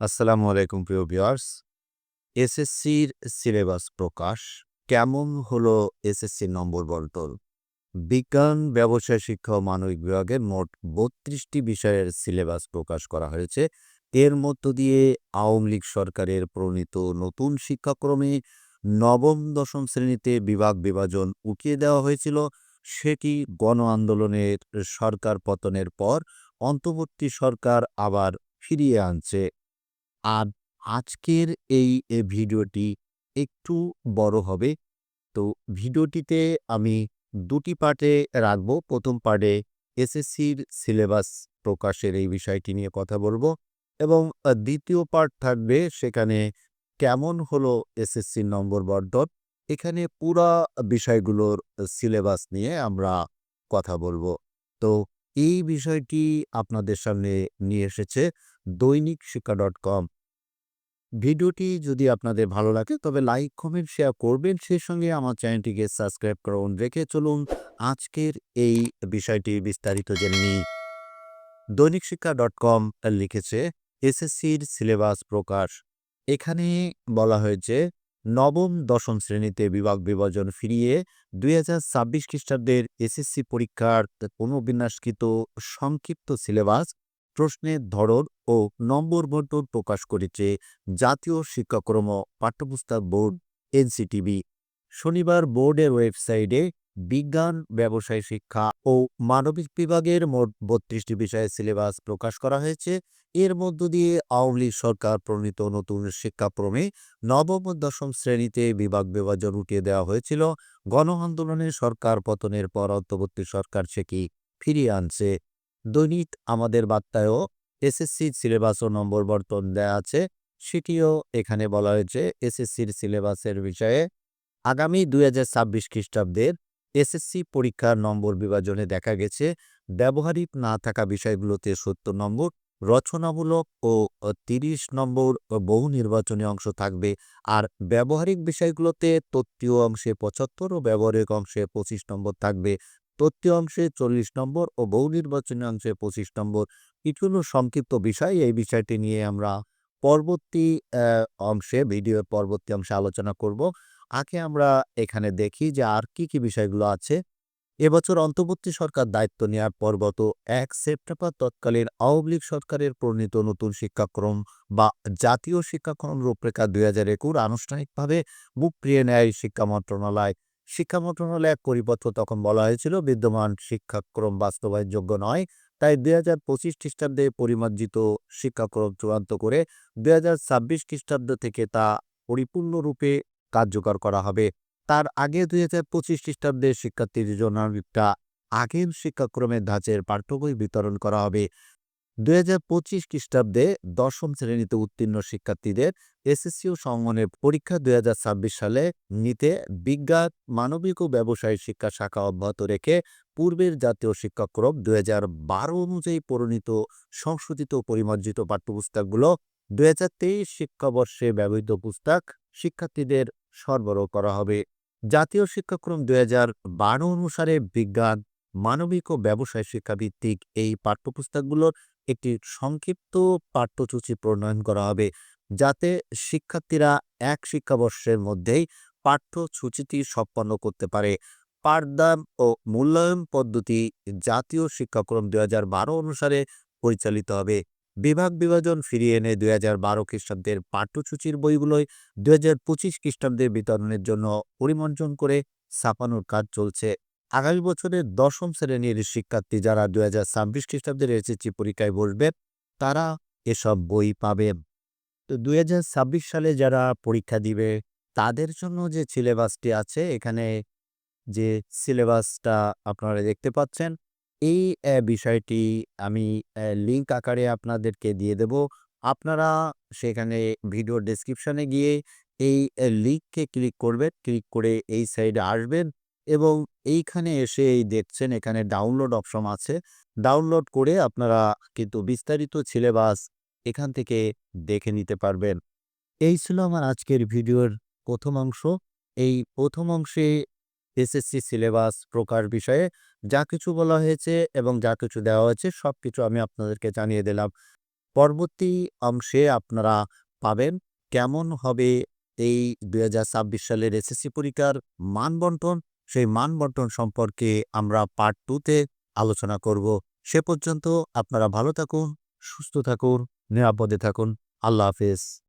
আসসালামু আলাইকুম, প্রিয় ভিউয়ার্স। এসএসসির সিলেবাস প্রকাশ, কেমন হলো এসএসসির নম্বর বন্টন? বিজ্ঞান, ব্যবসায় শিক্ষা ও মানবিক বিভাগের মোট বত্রিশটি বিষয়ের সিলেবাস প্রকাশ করা হয়েছে। এর মধ্য দিয়ে আওয়ামী লীগ সরকারের প্রণীত নতুন শিক্ষাক্রমে নবম, দশম শ্রেণীতে বিভাগ বিভাজন উঠিয়ে দেওয়া হয়েছিল। সেটি গণ আন্দোলনের সরকার পতনের পর অন্তর্বর্তী সরকার আবার ফিরিয়ে আনছে আর আজকের এই ভিডিওটি একটু বড় হবে। তো ভিডিওটিতে আমি দুটি পার্টে রাখব। প্রথম পার্টে এসএসসির সিলেবাস প্রকাশের এই বিষয়টি নিয়ে কথা বলব এবং দ্বিতীয় পার্ট থাকবে সেখানে কেমন হলো এসএসসির নম্বর বর্ধন। এখানে পুরা বিষয়গুলোর সিলেবাস নিয়ে আমরা কথা বলব। তো এই বিষয়টি আপনাদের সামনে নিয়ে এসেছে দৈনিক শিক্ষা ডট কম। ভিডিওটি যদি আপনাদের ভালো লাগে, তবে লাইক, কমেন্ট, শেয়ার করবেন। সেই সঙ্গে আমার চ্যানেলটিকে সাবস্ক্রাইব করুন। রেখে চলুন আজকের এই বিষয়টি বিস্তারিত জেনে নিই। দৈনিক শিক্ষা ডট কম লিখেছে, এসএসসির সিলেবাস প্রকাশ। এখানে বলা হয়েছে, নবম, দশম শ্রেণীতে বিভাগ বিভাজন ফিরিয়ে দুই হাজার ছাব্বিশ খ্রিস্টাব্দের এসএসসি পরীক্ষার পুনর্বিন্যাসকৃত সংক্ষিপ্ত সিলেবাস প্রশ্নের ধরন ও নম্বর বন্টন প্রকাশ করেছে জাতীয় শিক্ষাক্রম পাঠ্যপুস্তক বোর্ড, এনসিটিবি। শনিবার বোর্ডের ওয়েবসাইটে বিজ্ঞান, ব্যবসায় শিক্ষা ও মানবিক বিভাগের মোট বত্রিশটি বিষয়ে সিলেবাস প্রকাশ করা হয়েছে। এর মধ্য দিয়ে আওয়ামী লীগ সরকার প্রণীত নতুন শিক্ষাক্রমে নবম দশম শ্রেণীতে বিভাগ বিভাজন উঠিয়ে দেওয়া হয়েছিল। গণ আন্দোলনের সরকার পতনের পর অন্তর্বর্তী সরকার সেটি ফিরিয়ে আনছে? দৈনিক আমাদের বার্তায়ও এসএসসির সিলেবাস ও নম্বর বর্তন দেয়া আছে। সেটিও এখানে বলা হয়েছে এসএসসির সিলেবাসের বিষয়ে। আগামী দুই হাজার ছাব্বিশ খ্রিস্টাব্দের এসএসসি পরীক্ষার নম্বর বিভাজনে দেখা গেছে, ব্যবহারিক না থাকা বিষয়গুলোতে সত্তর নম্বর, রচনামূলক ও তিরিশ নম্বর বহু নির্বাচনী অংশ থাকবে। আর ব্যবহারিক বিষয়গুলোতে তত্ত্বীয় অংশে পঁচাত্তর ও ব্যবহারিক অংশে পঁচিশ নম্বর থাকবে। তত্ত্বীয় অংশে চল্লিশ নম্বর ও বহু নির্বাচনী অংশে পঁচিশ নম্বর। কিছুগুলো সংক্ষিপ্ত বিষয় এই বিষয়টি নিয়ে আমরা পরবর্তী অংশে, ভিডিওর পরবর্তী অংশে আলোচনা করব। আগে আমরা এখানে দেখি যে আর কি কি বিষয়গুলো আছে। এবছর অন্তর্বর্তী সরকার দায়িত্ব নেওয়ার পর গত এক সেপ্টেম্বর তৎকালীন আওয়ামী লীগ সরকারের প্রণীত নতুন শিক্ষাক্রম বা জাতীয় শিক্ষাক্রম রূপরেখা দুই হাজার একুশ আনুষ্ঠানিকভাবে মুখ ফিরিয়ে নেয় শিক্ষা মন্ত্রণালয়। শিক্ষা মন্ত্রণালয় এক পরিপত্র তখন বলা হয়েছিল, বিদ্যমান শিক্ষাক্রম বাস্তবায়নযোগ্য নয়। তাই দুই হাজার পঁচিশ খ্রিস্টাব্দে পরিমার্জিত শিক্ষাক্রম চূড়ান্ত করে দুই হাজার ছাব্বিশ খ্রিস্টাব্দ থেকে তা পরিপূর্ণরূপে কার্যকর করা হবে। তার আগে দুই হাজার পঁচিশ খ্রিস্টাব্দে শিক্ষার্থীদের জন্য একটা আগের শিক্ষাক্রমের ধাঁচের পাঠ্য বই বিতরণ করা হবে। দুই পঁচিশ খ্রিস্টাব্দে দশম শ্রেণীতে উত্তীর্ণ শিক্ষার্থীদের এসএসসি ও সমমানের পরীক্ষা দুই ছাব্বিশ সালে নিতে বিজ্ঞান, মানবিক ও ব্যবসায়িক শিক্ষা শাখা অব্যাহত রেখে পূর্বের জাতীয় শিক্ষাক্রম দুই হাজার বারো অনুযায়ী পরিণত সংশোধিত পরিমার্জিত পাঠ্যপুস্তকগুলো দুই হাজার তেইশ শিক্ষাবর্ষে ব্যবহৃত পুস্তক শিক্ষার্থীদের সরবরাহ করা হবে। জাতীয় শিক্ষাক্রম দুই হাজার বারো অনুসারে বিজ্ঞান, মানবিক ও ব্যবসায় শিক্ষাভিত্তিক এই পাঠ্যপুস্তকগুলোর একটি সংক্ষিপ্ত পাঠ্যসূচি প্রণয়ন করা হবে, যাতে শিক্ষার্থীরা এক শিক্ষাবর্ষের মধ্যেই পাঠ্যসূচিটি সম্পন্ন করতে পারে। পাঠদান ও মূল্যায়ন পদ্ধতি জাতীয় শিক্ষাক্রম দুই হাজার বারো অনুসারে পরিচালিত হবে। বিভাগ বিভাজন ফিরিয়ে এনে দুই হাজার বারো খ্রিস্টাব্দের পাঠ্যসূচির বইগুলোই দুই হাজার পঁচিশ খ্রিস্টাব্দে বিতরণের জন্য পরিমার্জন করে ছাপানোর কাজ চলছে। আগামী বছরের দশম শ্রেণির শিক্ষার্থী যারা দুই হাজার ছাব্বিশ খ্রিস্টাব্দের এসএসসি পরীক্ষায় বসবে, তারা এসব বই পাবেন তো দুই হাজার ছাব্বিশ সালে যারা পরীক্ষা দিবে, তাদের জন্য যে সিলেবাসটি আছে, এখানে যে সিলেবাসটা আপনারা দেখতে পাচ্ছেন, এই বিষয়টি আমি লিঙ্ক আকারে আপনাদেরকে দিয়ে দেব। আপনারা সেখানে ভিডিও ডেসক্রিপশনে গিয়ে এই লিঙ্ককে ক্লিক করবেন, ক্লিক করে এই সাইডে আসবেন। এবং এইখানে এসে এই দেখছেন এখানে ডাউনলোড অপশন আছে। ডাউনলোড করে আপনারা কিন্তু বিস্তারিত সিলেবাস এখান থেকে দেখে নিতে পারবেন। এই ছিল আমার আজকের ভিডিওর প্রথম অংশ। এই প্রথম অংশে এসএসসি সিলেবাস প্রকার বিষয়ে যা কিছু বলা হয়েছে এবং যা কিছু দেওয়া হয়েছে সব কিছু আমি আপনাদেরকে জানিয়ে দিলাম। পরবর্তী অংশে আপনারা পাবেন কেমন হবে এই দুই হাজার ছাব্বিশ সালের এসএসসি পরীক্ষার মান বন্টন সেই মান বন্টন সম্পর্কে আমরা পার্ট টুতে আলোচনা করব। সে পর্যন্ত আপনারা ভালো থাকুন, সুস্থ থাকুন, নিরাপদে থাকুন। আল্লাহ হাফেজ।